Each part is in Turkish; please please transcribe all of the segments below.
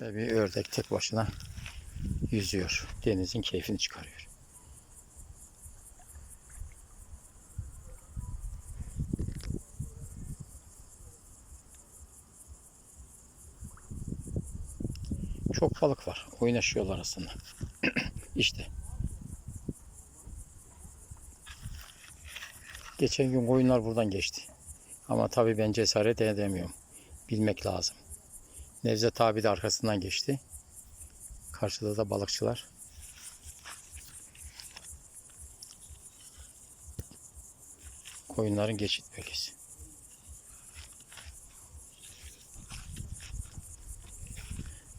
Ve bir ördek tek başına yüzüyor. Denizin keyfini çıkarıyor. Çok balık var. Oynaşıyorlar aslında. işte. Geçen gün koyunlar buradan geçti. Ama tabii ben cesaret edemiyorum. Bilmek lazım. Nevzat abi de arkasından geçti. Karşıda da balıkçılar. Koyunların geçit bölgesi.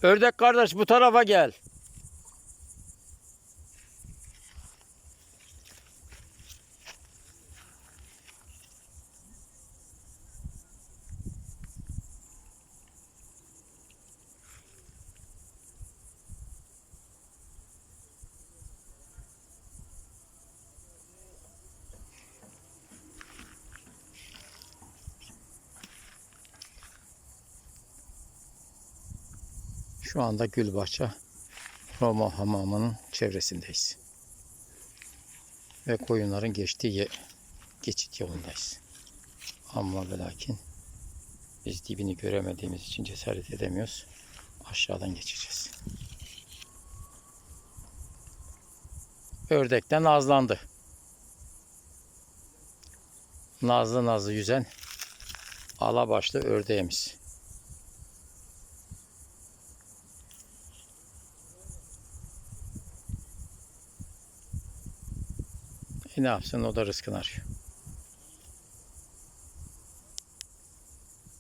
Ördek kardeş bu tarafa gel. Şu anda Gülbahçe Roma Hamamı'nın çevresindeyiz. Ve koyunların geçtiği ye- geçit yolundayız. Ama ve lakin biz dibini göremediğimiz için cesaret edemiyoruz. Aşağıdan geçeceğiz. Ördekten nazlandı. Nazlı nazlı yüzen alabaşlı ördeğimiz. і на все одно навіть з канарів.